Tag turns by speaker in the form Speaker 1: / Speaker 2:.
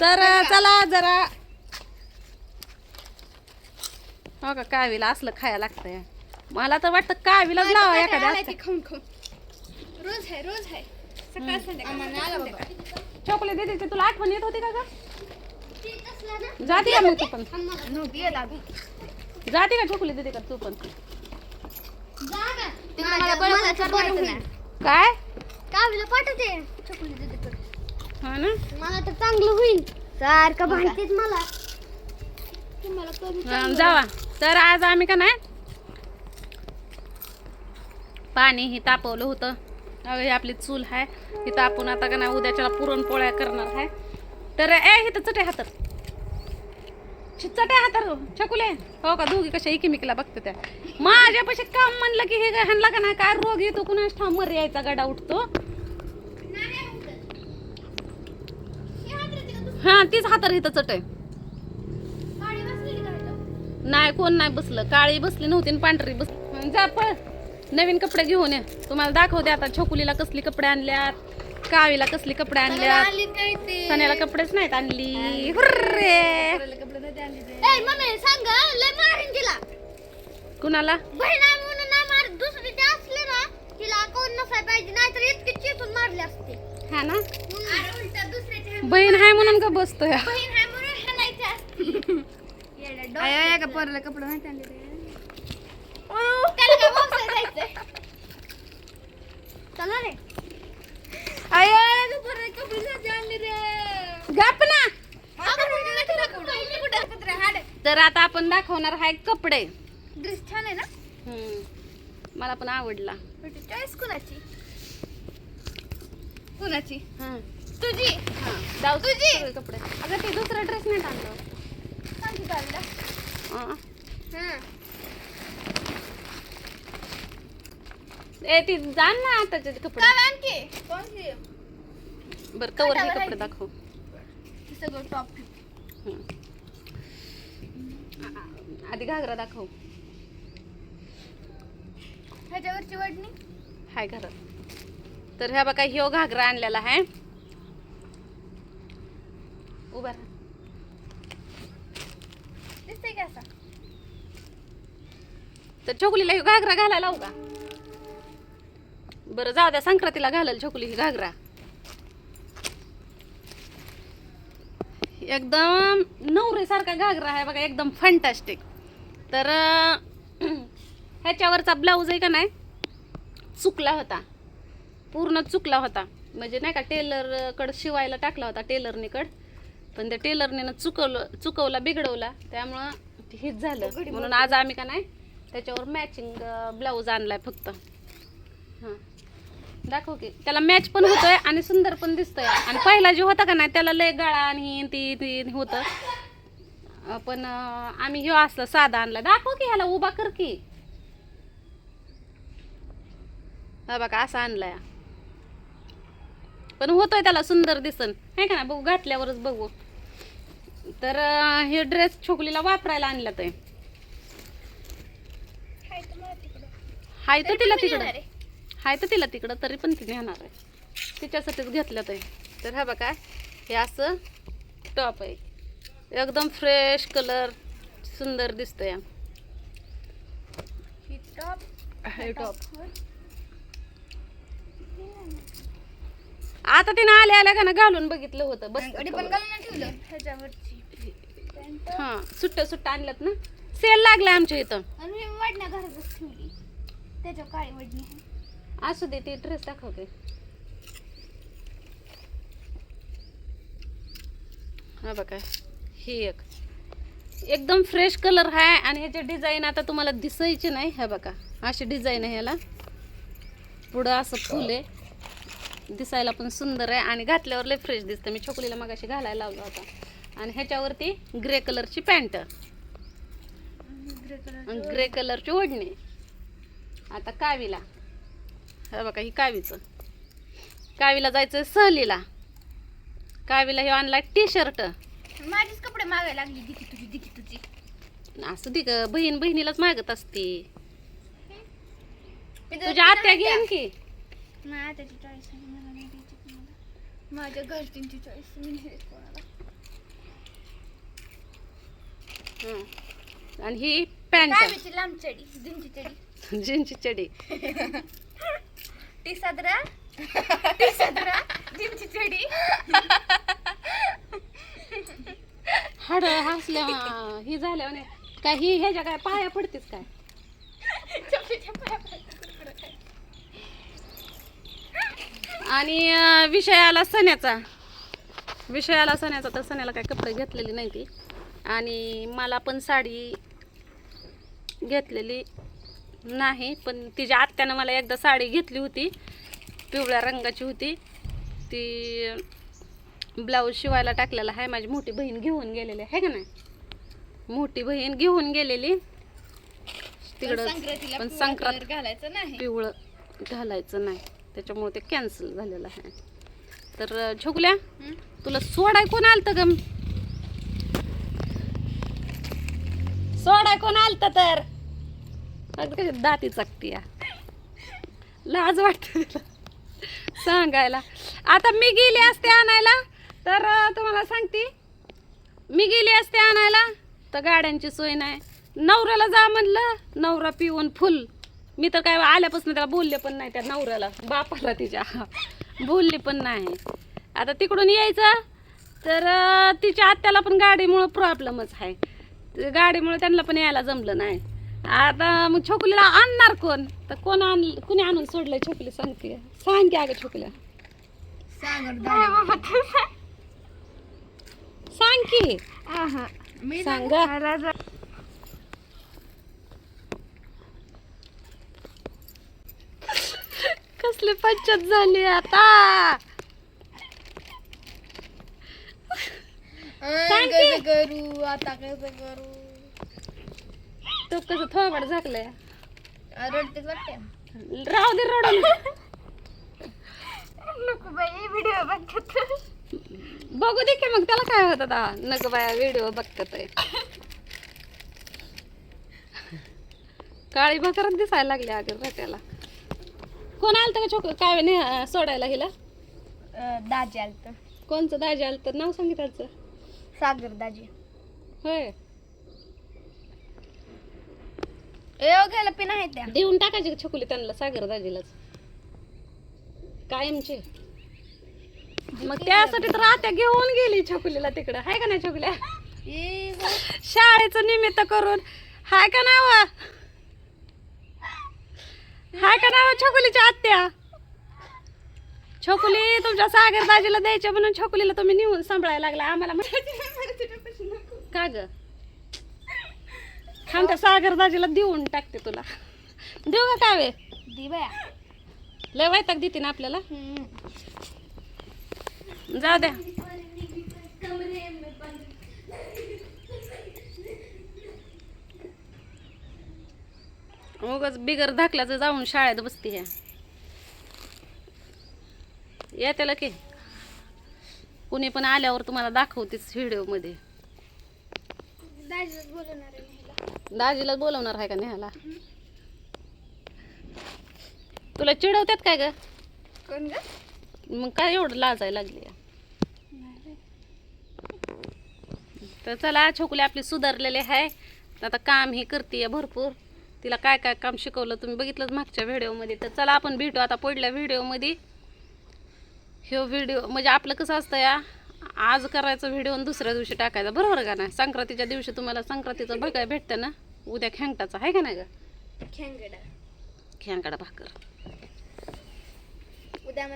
Speaker 1: तर चला जरा. हो का कावीला असलं खायला लागतंय. मला तर वाटतं कावीलाच लावा एखाद्या
Speaker 2: खाऊन खाऊन. रोज आहे रोज आहे. सकाळ संध्याकाळ.
Speaker 1: चॉकलेट देते ते तुला आठवण येत होती का ग? जाते का मग तू पण. जाते का चॉकलेट देते का तू पण. काय?
Speaker 2: कावीला पाठवते. तर.
Speaker 1: हा ना?
Speaker 2: मला तर चांगलं होईल. सारखं भांडतेच मला. तुम्हाला कमी
Speaker 1: हा, जावा. तर आज आम्ही का नाही? पाणी ही तापवलं होतं. अगं ही आपली चूल आहे ही तापून आता का नाही उद्याच्याला पुरणपोळ्या करणार आहे तर ए इथं चटे हातर छि, आहे हातर छकुले. हो का? दोघी कशा इकिमिकीला बघते त्या. माझ्यापाशी काम म्हणलं की हे ह्यांना का नाही? काय रोग येतो? कुणाच ठाम मर यायचा गडा उठतो. हा तीच हातर इथं चटे नाही कोण नाही बसलं. काळी बसली नव्हती आणि पांढरी बस जा पळ. नवीन कपडे घेऊन ये. तुम्हाला दाखवते आता. छोकुलीला कसली कपडे आणल्यात? कावीला कसली कपडे आणल्यात? सण्याला कपडेच नाहीत आणली. हुर्रे!
Speaker 2: मम्मी सांग लय मारीन तिला
Speaker 1: कुणाला?
Speaker 2: बहीण आहे म्हणून नाही मार दुसरी ते असले ना तिला कोण नसाय पाहिजे नाहीतर इतके चिसून मारले असते.
Speaker 1: हा ना?
Speaker 2: उलट दुसऱ्याच्या
Speaker 1: बहीण आहे म्हणून का बसतोय?
Speaker 3: का पोराला कपडे आणले
Speaker 2: चला रे
Speaker 3: आया का पोराला कपडे नाही आणले रे
Speaker 1: गप ना तर आता आपण दाखवणार आहे कपडे
Speaker 2: ड्रेस छान आहे ना
Speaker 1: हम्म. मला पण आवडला
Speaker 2: चॉईस कुणाची कुणाची
Speaker 1: हा
Speaker 2: तुझी
Speaker 1: हा जाऊ
Speaker 2: तुझी?
Speaker 1: सगळे कपडे अगं ते दुसरा ड्रेस नाही आणलं
Speaker 2: सांग की काढला
Speaker 1: हा.
Speaker 2: हां
Speaker 1: ए ती जाण ना आताचे कपडे
Speaker 2: आणखी कोणती
Speaker 1: बरं कवर हे कपडे. दाखव?
Speaker 2: सगळं टॉप
Speaker 1: आधी घागरा दाखव.
Speaker 2: ह्याच्यावरची वडणी?
Speaker 1: हाय घरात तर ह्या बघा ह्यो घागरा आणलेला आहे. उभा राहा.
Speaker 2: दिसते की असा?
Speaker 1: तर छोकुलीला ह्यो घागरा घालायला लावू का? बरं जाऊ द्या संक्रांतीला घालाल छोकुली ही घागरा. एकदम नवरेसारखा घागरा आहे बघा एकदम फंटास्टिक तर ह्याच्यावरचा ब्लाऊज आहे का नाही? चुकला होता. पूर्ण चुकला होता. म्हणजे नाही का टेलरकडं शिवायला टाकला होता टेलरनीकड पण त्या टेलरने चुकवलं चुकवला बिघडवला. त्यामुळं हेच झालं. म्हणून आज आम्ही का नाही त्याच्यावर मॅचिंग ब्लाऊज आणलाय फक्त. हां. दाखव की. त्याला मॅच पण होतोय आणि सुंदर पण दिसतोय. आणि पहिला जे होता का नाही त्याला लय गळा आणि हे ती ती होतं. अं, पण आम्ही ह्यो असला साधा आणला. दाखव की ह्याला उभा कर की. हा बघा असा आणलाय. पण होतोय त्याला सुंदर दिसन. आहे का ना बघू घातल्यावरच बघू. तर हे ड्रेस छोकलीला वापरायला आणला ते.
Speaker 2: हाय तर
Speaker 1: तिला तिकडं.
Speaker 2: आहे.
Speaker 1: तर तिला तिकडं तरी पण ती नेणार आहे. तिच्यासाठीच घेतलं ते. तर हा बघा हे असं टॉप आहे. एकदम फ्रेश कलर सुंदर दिसतंय.
Speaker 2: ही टॉप
Speaker 1: हे टॉप आता तिने आल्या आल्या का ना घालून बघितलं होतं बस हा सुट्ट्या सुट्ट्या आणल्यात ना. सेल लागलाय आमच्या इथं.
Speaker 2: त्याच्यावर काळी वडणी
Speaker 1: असू दे ते ड्रेस दाखवते हा बघा ही एक. एकदम फ्रेश कलर आहे आणि ह्याचे डिझाईन आता तुम्हाला दिसायचे नाही. हे बघा अशी डिझाईन आहे ह्याला. पुढं असं फुल आहे. दिसायला पण सुंदर आहे आणि घातल्यावर लय फ्रेश दिसतं. मी छोकलीला मग अशी घालायला लावला होता. आणि ह्याच्यावरती ग्रे कलरची पॅन्ट
Speaker 2: ग्रे
Speaker 1: कलरची ओढणी. आता कावीला. हे बघा ही कावीचं. कावीला जायचं सहलीला. कावीला हे आणला टी शर्ट
Speaker 2: माझेच कपडे मागायला लागली दिकी तुझी दिकी तुझी.
Speaker 1: असं दे ग बहीण बहिणीलाच मागत असते. तुझ्या आत्या घेईन की.
Speaker 2: नाही त्याची चॉईस आहे मला नाही द्यायची कोणाला.
Speaker 3: माझ्या घरच्यांची चॉईस मी नाही देत कोणाला.
Speaker 1: हं. आणि ही पॅन्ट.
Speaker 3: कायमची लांब चडी जिंची चडी
Speaker 1: जीनची चडी.
Speaker 3: टी सदरा. टी सदरा. जिंची चडी.
Speaker 1: हाड हसल्या ही झाल्या काय ही ह्याच्या काय पाया पडतेच काय. आणि विषय आला सण्याचा. विषय आला सण्याचा तर सण्याला काय कपडे घेतलेले नाही ती. आणि मला पण साडी घेतलेली. नाही पण तिच्या आत्यानं मला एकदा साडी घेतली होती. पिवळ्या रंगाची होती. ती ब्लाऊज शिवायला टाकलेला आहे. माझी मोठी बहीण घेऊन गेलेली आहे का नाही? मोठी बहीण घेऊन गेलेली. तिकडं पण संक्रांत
Speaker 3: घालायचं नाही.
Speaker 1: पिवळं घालायचं नाही. त्याच्यामुळे ते कॅन्सल झालेलं आहे. तर
Speaker 3: हं?
Speaker 1: तुला सोडाय कोण आलतं ग? सोडाय कोण आलतं तर? अगदी कशी दाती चकती या लाज वाटते तिला. सांगायला. आता मी गेली असते आणायला तर तुम्हाला सांगते. मी गेली असते आणायला तर गाड्यांची सोय नाही. नवऱ्याला जा म्हणलं नवरा पिऊन फुल. मी तर काय आल्यापासून त्याला बोलले पण नाही त्या नवऱ्याला बापाला तिच्या. बोलले पण नाही. आता तिकडून यायचं तर तिच्या आत्याला पण गाडीमुळं प्रॉब्लेमच आहे. गाडीमुळं त्यांना पण यायला जमलं नाही. आता मग छोकलीला आणणार कोण? तर कोण आण कुणी आणून सोडलंय छोकली सांगते. सांग की अगं छोकल्या. सांग. की.
Speaker 3: आहा. मी
Speaker 1: सांग कसली पंचायत झाली आता? सांग की.
Speaker 3: करू? आता कसं करू?
Speaker 1: तो कसं थोबड झाकलंय?
Speaker 3: रडतेच वाटते
Speaker 1: राहू दे रडून.
Speaker 3: नको बाई व्हिडिओ बघतात
Speaker 1: बघू दे की मग त्याला काय होत आता. नग बाया व्हिडिओ बघतात आहे. काळी भाकरच दिसायला लागली अगं रट्याला कोण आलतं का छोक काय नाही सोडायला हिला?
Speaker 3: दाजी आलत.
Speaker 1: कोणचं दाजी आलं तर नाव सांगितलं
Speaker 3: सागर दाजी.
Speaker 1: होय.
Speaker 3: ए घ्यायला पिन आहे त्या.
Speaker 1: देऊन टाकायचे का छोकुली त्यांना? सागर दाजीलाच. कायमचे. मग त्यासाठी तर आत्या घेऊन गेली छोकुलीला तिकडं. हाय का नाही छोकुल्या?
Speaker 3: ए, हो.
Speaker 1: शाळेचं निमित्त करून. हाय का नाव? हाय का नाव छोकुलीच्या आत्या? छोकुली तुमच्या सागर दाजीला द्यायच्या म्हणून छोकुलीला तुम्ही नेऊन सांभाळायला लागला. आम्हाला म्हण- का ग? थांब त्या सागर दाजीला देऊन टाकते तुला. देऊ का वे
Speaker 3: दी बाया.
Speaker 1: लय वैताग देते ना आपल्याला. जाऊ द्या. उगाच बिगर धाकल्याचं जाऊन शाळेत बसते ह्या या त्याला की. कुणी पण आल्यावर तुम्हाला दाखवतेच व्हिडिओमध्ये
Speaker 3: न्यायला.
Speaker 1: दाजीला बोलवणार आहे का नेहाला? तुला चिडवतात काय ग?
Speaker 3: कोण ग?
Speaker 1: मग काय एवढं लाजायला लागली? तर चला छोकुले आपली सुधारलेले आहे. आता काम ही करते भरपूर. तिला काय काय काम शिकवलं तुम्ही बघितलंच मागच्या व्हिडिओमध्ये. तर चला आपण भेटू आता पुढल्या व्हिडिओमध्ये. ह्यो व्हिडिओ म्हणजे आपलं कसं असतं या? आज करायचं व्हिडिओ आणि दुसऱ्या दिवशी टाकायचा. बरोबर का नाही? संक्रांतीच्या दिवशी तुम्हाला संक्रांतीचं बघायला भेटतं ना? उद्या खेंगटाचा. आहे का नाही ग?
Speaker 3: खेंगडा.
Speaker 1: खेंगडा भाकर.
Speaker 3: उद्या